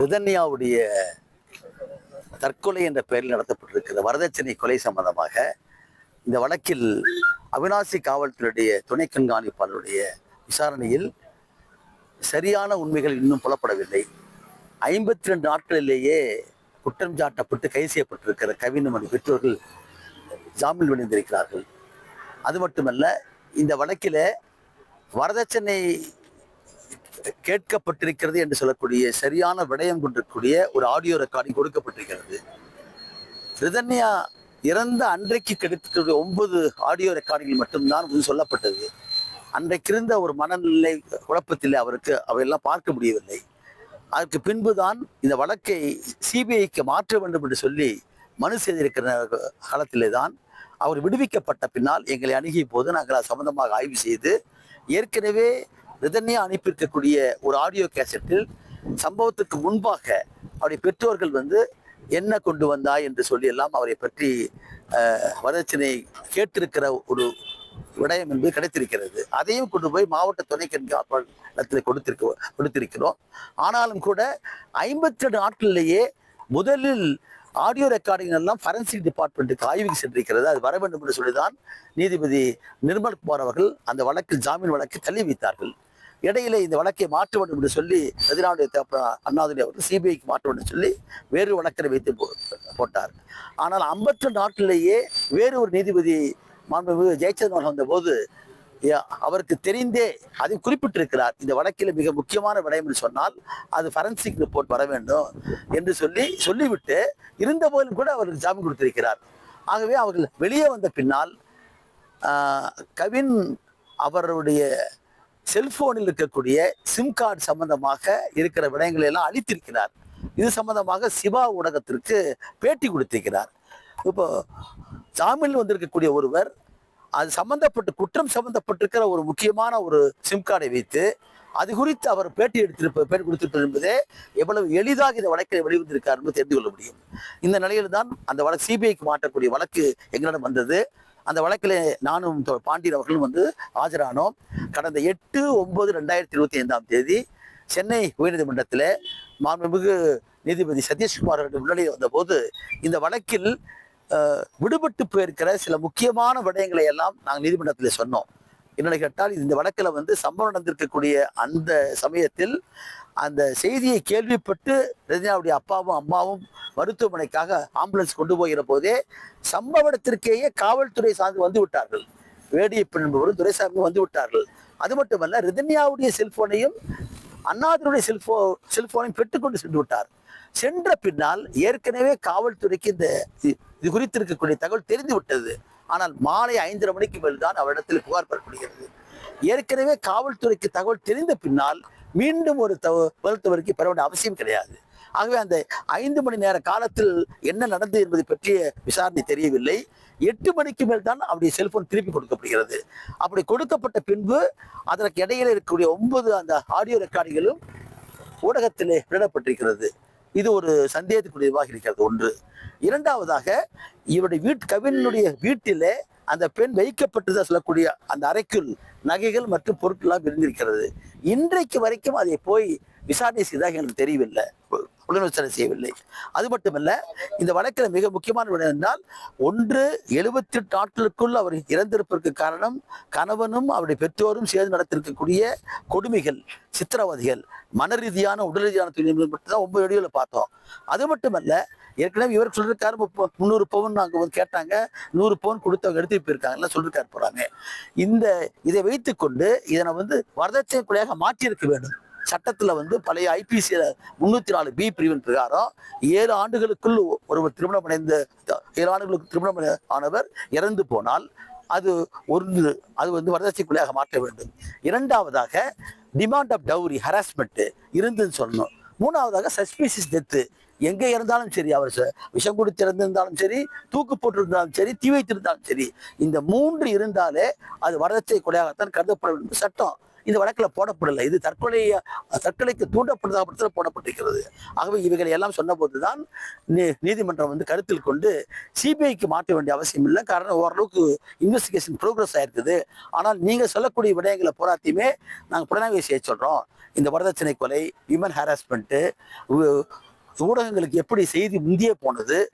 ரிதன்யாவுடைய தற்கொலை என்ற பெயரில் நடத்தப்பட்டிருக்கிற வரதட்சணை கொலை சம்பந்தமாக இந்த வழக்கில் அவினாசி காவல்துறையுடைய துணை கண்காணிப்பாளருடைய விசாரணையில் சரியான உண்மைகள் இன்னும் புலப்படவில்லை. ஐம்பத்தி ரெண்டு நாட்களிலேயே குற்றம் சாட்டப்பட்டு கைது செய்யப்பட்டிருக்கிற கவினமணி பெற்றோர்கள் ஜாமீன் விழுந்திருக்கிறார்கள். அது மட்டுமல்ல இந்த வழக்கில் வரதட்சணை கேட்கப்பட்டிருக்கிறது என்று சொல்லக்கூடிய சரியான விடயம் கொண்டிருக்கக்கூடிய ஒரு ஆடியோ ரெக்கார்டிங் கொடுக்கப்பட்டிருக்கிறது. ரிதன்யா இறந்த அன்றைக்கு கிடைத்திருக்கிற ஒன்பது ஆடியோ ரெக்கார்டிங்கில் மட்டும்தான் இது சொல்லப்பட்டது. அன்றைக்கு இருந்த ஒரு மனநிலை குழப்பத்தில் அவருக்கு அவையெல்லாம் பார்க்க முடியவில்லை. அதற்கு பின்புதான் இந்த வழக்கை சிபிஐக்கு மாற்ற வேண்டும் என்று சொல்லி மனு செய்திருக்கிற காலத்திலே தான் அவர் விடுவிக்கப்பட்ட பின்னால் எங்களை அணுகிய போது நாங்கள் அது சம்பந்தமாக ஆய்வு செய்து ஏற்கனவே ரிதன்யா அனுப்பியிருக்கக்கூடிய ஒரு ஆடியோ கேசட்டில் சம்பவத்துக்கு முன்பாக அவருடைய பெற்றோர்கள் வந்து என்ன கொண்டு வந்தாய்? என்று சொல்லி எல்லாம் அவரை பற்றி வரதட்சணை கேட்டிருக்கிற ஒரு விடயம் என்பது கிடைத்திருக்கிறது. அதையும் கொண்டு போய் மாவட்ட துணை கண்காணிப்பாளத்தில் கொடுத்திருக்க கொடுத்திருக்கிறோம். ஆனாலும் கூட ஐம்பத்தி ரெண்டு நாட்களிலேயே முதலில் ஆடியோ ரெக்கார்டிங் எல்லாம் ஃபரன்சிக் டிபார்ட்மெண்ட்டுக்கு ஆய்வுக்கு சென்றிருக்கிறது. அது வர வேண்டும் என்று சொல்லிதான் நீதிபதி நிர்மல் குமார் அவர்கள் அந்த வழக்கில் ஜாமீன் வழக்கை தள்ளி வைத்தார்கள் இடையிலே இந்த வழக்கை மாற்ற வேண்டும் என்று சொல்லி எதிரானுடைய அண்ணாதுரை அவர்கள் சிபிஐக்கு மாற்ற வேண்டும் சொல்லி வேறு வழக்கை வைத்து போட்டார். ஆனால் ஐம்பத்தி ரெண்டு நாட்களிலேயே வேறு ஒரு நீதிபதி மாண்புமிகு ஜெயச்சந்திரன் வந்தபோது அவருக்கு தெரிந்தே அதை குறிப்பிட்டிருக்கிறார். இந்த வழக்கில் மிக முக்கியமான விடயம் என்று சொன்னால் அது ஃபரன்சிக் ரிப்போர்ட் வர வேண்டும் என்று சொல்லி சொல்லிவிட்டு இருந்த போதிலும் கூட அவருக்கு ஜாமீன் கொடுத்திருக்கிறார். ஆகவே அவர்கள் வெளியே வந்த பின்னால் கவின் அவருடைய செல்போனில் இருக்கக்கூடிய சிம் கார்டு சம்பந்தமாக இருக்கிற விடயங்களை எல்லாம் அளித்திருக்கிறார் இது சம்பந்தமாக சிவா ஊடகத்திற்கு பேட்டி கொடுத்திருக்கிறார். இப்போ ஜாமீனில் வந்திருக்கக்கூடிய ஒருவர் அது சம்பந்தப்பட்டு குற்றம் சம்பந்தப்பட்டிருக்கிற ஒரு முக்கியமான ஒரு சிம் கார்டை வைத்து அது குறித்து அவர் பேட்டி எடுத்திருப்ப பேட்டி கொடுத்திருப்பது என்பதே எவ்வளவு எளிதாக இந்த வழக்கை வெளிவந்திருக்கார் என்று தெரிந்து கொள்ள முடியும். இந்த நிலையில் தான் அந்த வழக்கு சிபிஐக்கு மாற்றக்கூடிய வழக்கு எங்களிடம் வந்தது. அந்த வழக்கில் நானும் பாண்டியர் பாண்டியன் அவர்களும் வந்து ஆஜரானோம். கடந்த எட்டு ஒன்பது ரெண்டாயிரத்தி இருபத்தி ஐந்தாம் தேதி சென்னை உயர்நீதிமன்றத்தில் மாண்புமிகு நீதிபதி சதீஷ்குமார் அவர்கள் முன்னிலையில் வந்தபோது இந்த வழக்கில் விடுபட்டு போயிருக்கிற சில முக்கியமான விடயங்களை எல்லாம் நாங்கள் நீதிமன்றத்தில் சொன்னோம். என்னென்னு கேட்டால் இந்த வழக்கில் வந்து சம்பவம் நடந்திருக்கக்கூடிய அந்த சமயத்தில் அந்த செய்தியை கேள்விப்பட்டு ரஜினாவுடைய அப்பாவும் அம்மாவும் மருத்துவமனைக்காக ஆம்புலன்ஸ் கொண்டு போகிற போதே சம்பவ இடத்திற்கேயே காவல்துறை சார்ந்து வந்து விட்டார்கள். வேடியப்பன் என்பவரும் துரைசாமி வந்து விட்டார்கள். அது மட்டுமல்ல ரிதன்யாவுடைய செல்போனையும் அண்ணாதருடைய செல்போ செல்போனையும் பெற்றுக்கொண்டு சென்று விட்டார். சென்ற பின்னால் ஏற்கனவே காவல்துறைக்கு இந்த இது குறித்து இருக்கக்கூடிய தகவல் தெரிந்து விட்டது. ஆனால் மாலை ஐந்தரை மணிக்கு மேல் தான் அவரிடத்தில் புகார் பெறப்படுகிறது. ஏற்கனவே காவல்துறைக்கு தகவல் தெரிந்த பின்னால் மீண்டும் ஒரு தவ மருத்துவருக்கு பெற வேண்டிய அவசியம் கிடையாது. ஆகவே அந்த ஐந்து மணி நேர காலத்தில் என்ன நடந்தது என்பதை பற்றிய விசாரணை தெரியவில்லை. எட்டு மணிக்கு மேல் தான் அவருடைய செல்போன் திருப்பி கொடுக்கப்படுகிறது. அப்படி கொடுக்கப்பட்ட பின்பு அதற்கு இடையில இருக்கக்கூடிய ஒன்பது அந்த ஆடியோ ரெக்கார்டுகளும் ஊடகத்திலே வெளியிடப்பட்டிருக்கிறது இது ஒரு சந்தேகத்துக்குரியதாக இருக்கிறது. ஒன்று. இரண்டாவதாக இவருடைய வீட்டு கவினுடைய வீட்டிலே அந்த பெண் வைக்கப்பட்டுதான் சொல்லக்கூடிய அந்த அறைக்குள் நகைகள் மற்றும் பொருட்கள்லாம் இருந்திருக்கிறது இன்றைக்கு வரைக்கும் அதை போய் விசாரணை செய்தாக எனக்கு தெரியவில்லை. உடல் விசாரணை செய்யவில்லை. அது மட்டுமல்ல இந்த வழக்கில் மிக முக்கியமான விடயம் என்றால் ஒன்று எழுபத்தி எட்டு நாட்களுக்குள் அவர் இறந்திருப்பதற்கு காரணம் கணவனும் அவருடைய பெற்றோரும் சேர்ந்து நடத்திருக்கக்கூடிய கொடுமைகள் சித்திரவதைகள் மன ரீதியான உடல் ரீதியான துணிகள் மட்டும்தான் ஒன்பது வீடியோவில் பார்த்தோம். அது மட்டுமல்ல ஏற்கனவே இவர் சொல்லிருக்காரு முந்நூறு பவுன் நாங்கள் வந்து கேட்டாங்க நூறு பவுன் கொடுத்தவங்க எடுத்து போயிருக்காங்கல்ல சொல்லிருக்காரு போறாங்க. இந்த இதை வைத்துக்கொண்டு இதனை வந்து வரதட்சணை கொலையாக மாற்றியிருக்க வேண்டும். சட்டத்தில் வந்து பழைய ஐபிசி முன்னூற்றி நாலு பி பிரிவின் பிரகாரம் ஏழு ஆண்டுகளுக்குள் ஒருவர் திருமணம் அடைந்த ஏழு ஆண்டுகளுக்கு திருமணம் ஆனவர் இறந்து போனால் அது ஒன்று அது வந்து வரதட்சணை மாற்ற வேண்டும். இரண்டாவதாக டிமாண்ட் ஆஃப் டவுரி ஹராஸ்மெண்ட் இருந்துன்னு சொல்லணும். மூணாவதாக சஸ்பீசியஸ் டெத்து எங்கே இருந்தாலும் சரி அவர் விஷம் கொடுத்து இறந்திருந்தாலும் சரி தூக்கு போட்டிருந்தாலும் சரி தீ வைத்திருந்தாலும் சரி இந்த மூன்று இருந்தாலே அது வரதட்சை கொலையாகத்தான் கருதப்பட வேண்டும் சட்டம். இந்த வழக்கில் போடப்படலை. இது தற்கொலை தற்கொலைக்கு தூண்டப்படுதாக படத்தில் போடப்பட்டிருக்கிறது. ஆகவே இவைகளை எல்லாம் சொன்னபோது தான் நீ- நீதிமன்றம் வந்து கருத்தில் கொண்டு சிபிஐக்கு மாற்ற வேண்டிய அவசியம் இல்லை. காரணம் ஓரளவுக்கு இன்வெஸ்டிகேஷன் ப்ரோக்ரஸ் ஆயிருக்குது. ஆனால் நீங்கள் சொல்லக்கூடிய விடயங்களை போராத்தியுமே நாங்கள் புலனாய்வு செய்ய சொல்கிறோம் இந்த வரதட்சணை கொலை விமன் ஹாராஸ்மெண்ட்டு ஊடகங்களுக்கு எப்படி செய்தி முந்தியே போனது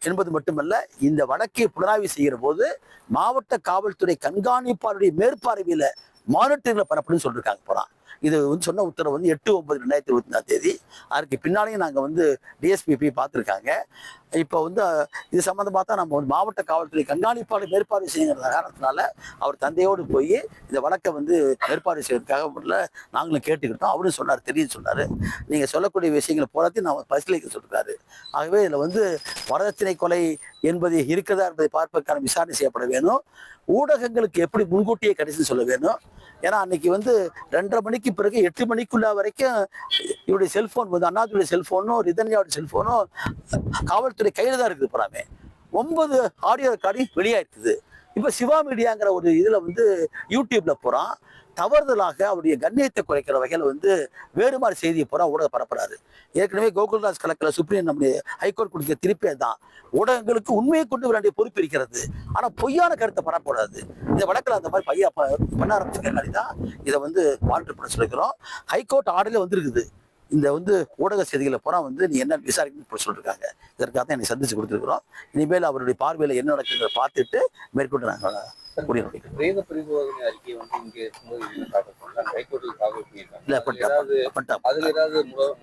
என்பது மட்டுமல்ல இந்த வழக்கை புலனாய்வு செய்கிற போது மாவட்ட காவல்துறை கண்காணிப்பாளருடைய மேற்பார்வையில் மானிட்டரில் பண்ணப்படும் சொல்லியிருக்காங்க போறான் இது வந்து சொன்ன உத்தரவு வந்து எட்டு ஒன்பது ரெண்டாயிரத்தி இருபத்தி நாலாம் தேதி. அதுக்கு பின்னாலேயும் நாங்கள் வந்து டிஎஸ்பிபி பார்த்துருக்காங்க. இப்போ வந்து இது சம்மந்தமாக தான் நம்ம வந்து மாவட்ட காவல்துறை கண்காணிப்பாளர் மேற்பார்வை செய்யுங்கிற காரணத்தினால அவர் தந்தையோடு போய் இந்த வழக்கை வந்து மேற்பார்வை செய்வதற்காக முதல்ல நாங்களும் கேட்டுக்கிட்டோம். அவரும் சொன்னார் தெரியும் சொன்னார். நீங்கள் சொல்லக்கூடிய விஷயங்களை போராத்தையும் நான் பரிசீலிக்க சொல்கிறாரு ஆகவே இதில் வந்து வரதட்சணை கொலை என்பது இருக்கிறதா என்பதை பார்ப்பதற்கான விசாரணை செய்யப்பட வேணும். ஊடகங்களுக்கு எப்படி முன்கூட்டியே கடைசி சொல்ல வேணும்? ஏன்னா அன்னைக்கு வந்து ரெண்டரை மணிக்கு பிறகு எட்டு மணிக்குள்ள வரைக்கும் இவருடைய செல்போன் வந்து அண்ணாதுடைய செல்ஃபோனும் ரிதன்யாவுடைய செல்போனும் காவல்துறை கையில் தான் இருக்குது போறாமே ஒன்பது ஆடியோ ரெக்கார்டிங் வெளியாயிருக்குது இப்போ சிவா மீடியாங்கிற ஒரு இதில் வந்து யூடியூப்ல போகிறான் தவறுதலாக அவருடைய கண்ணியத்தை குறைக்கிற வகையில் வந்து வேறு மாதிரி செய்தியை பூரா ஊடக பரப்புறாரு. ஏற்கனவே கோகுல்தாஸ் கலக்கில் சுப்ரீம் நம்முடைய ஹைகோர்ட் கொடுக்க திருப்பே தான் ஊடகங்களுக்கு உண்மையை கொண்டு வர வேண்டிய பொறுப்பு இருக்கிறது. ஆனால் பொய்யான கருத்தை பரப்பக்கூடாது. இந்த வழக்கில் அந்த மாதிரி பையா ப- பண்ண ஆரம்பிச்சிருக்காங்க தான் இதை வந்து மாற்று பண்ண சொல்லிக்கிறோம் ஹைகோர்ட் ஆர்டர்ல வந்திருக்குது. இந்த வந்து ஊடக செய்திகளை பூரா வந்து நீ என்ன விசாரிக்கணும்னு சொல்லியிருக்காங்க இதற்காக தான் என்னை சந்திச்சு கொடுத்துருக்குறோம். இனிமேல் அவருடைய பார்வையில் என்ன நடக்குதுன்றதை பார்த்துட்டு மேற்கொண்டு நாங்கள்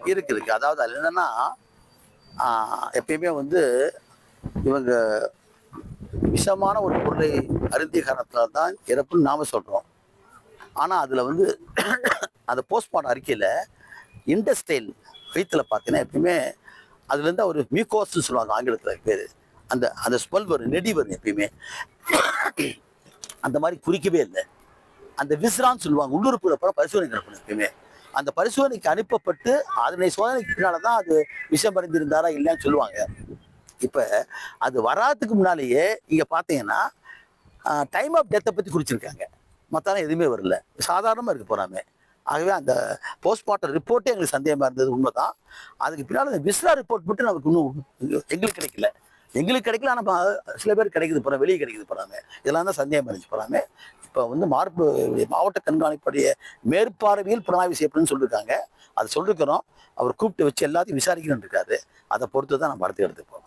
இருக்கு இருக்கு. அதாவது அதுல என்னன்னா எப்பயுமே வந்து இவங்க விஷமான ஒரு பொருளை அருந்திய காரணத்தால் தான் இறப்புன்னு நாம சொல்றோம். ஆனா அதுல வந்து அந்த போஸ்ட்மார்ட்டம் அறிக்கையில இண்டஸ்டைல் வயிற்றுல பார்த்தீங்கன்னா எப்பயுமே அதுலேருந்து அவர் மியூகோஸ்ன்னு சொல்லுவாங்க ஆங்கிலத்தில் பேர். அந்த அந்த ஸ்மெல் வரும் நெடி வரும் எப்பயுமே. அந்த மாதிரி குறிக்கவே இல்லை. அந்த விஸ்ரான்னு சொல்லுவாங்க உள்ளுறுப்பு அப்புறம் பரிசோதனை நடக்கணும் எப்பயுமே. அந்த பரிசோதனைக்கு அனுப்பப்பட்டு அதனை சோதனைக்கு பின்னால தான் அது விஷம் பறிந்திருந்தாரா இல்லையான்னு சொல்லுவாங்க. இப்போ அது வராதுக்கு முன்னாலேயே இங்கே பார்த்தீங்கன்னா டைம் ஆஃப் டெத்தை பற்றி குறிச்சிருக்காங்க. மற்றாலும் எதுவுமே வரல. சாதாரணமாக இருக்கு போகிறாமே ஆகவே அந்த போஸ்ட்மார்ட்டம் ரிப்போர்ட்டே எங்களுக்கு சந்தேகமாக இருந்தது உண்மைதான். அதுக்கு பின்னால் அந்த விஸ்ரா ரிப்போர்ட் மட்டும் நமக்கு இன்னும் எங்களுக்கு கிடைக்கல. எங்களுக்கு கிடைக்கல ஆனால் சில பேர் கிடைக்குது போகிறோம் வெளியே கிடைக்குது போகிறாங்க இதெல்லாம் தான் சந்தேகம் இருந்துச்சு போகிறாமே இப்போ வந்து மார்பு மாவட்ட கண்காணிப்புடைய மேற்பார்வையில் புலனாய்வு செய்யப்படும் சொல்லியிருக்காங்க அதை சொல்லியிருக்கிறோம் அவர் கூப்பிட்டு வச்சு எல்லாத்தையும் விசாரிக்கணும்னு இருக்காரு. அதை பொறுத்து தான் நம்ம அடுத்து எடுத்துப்போம்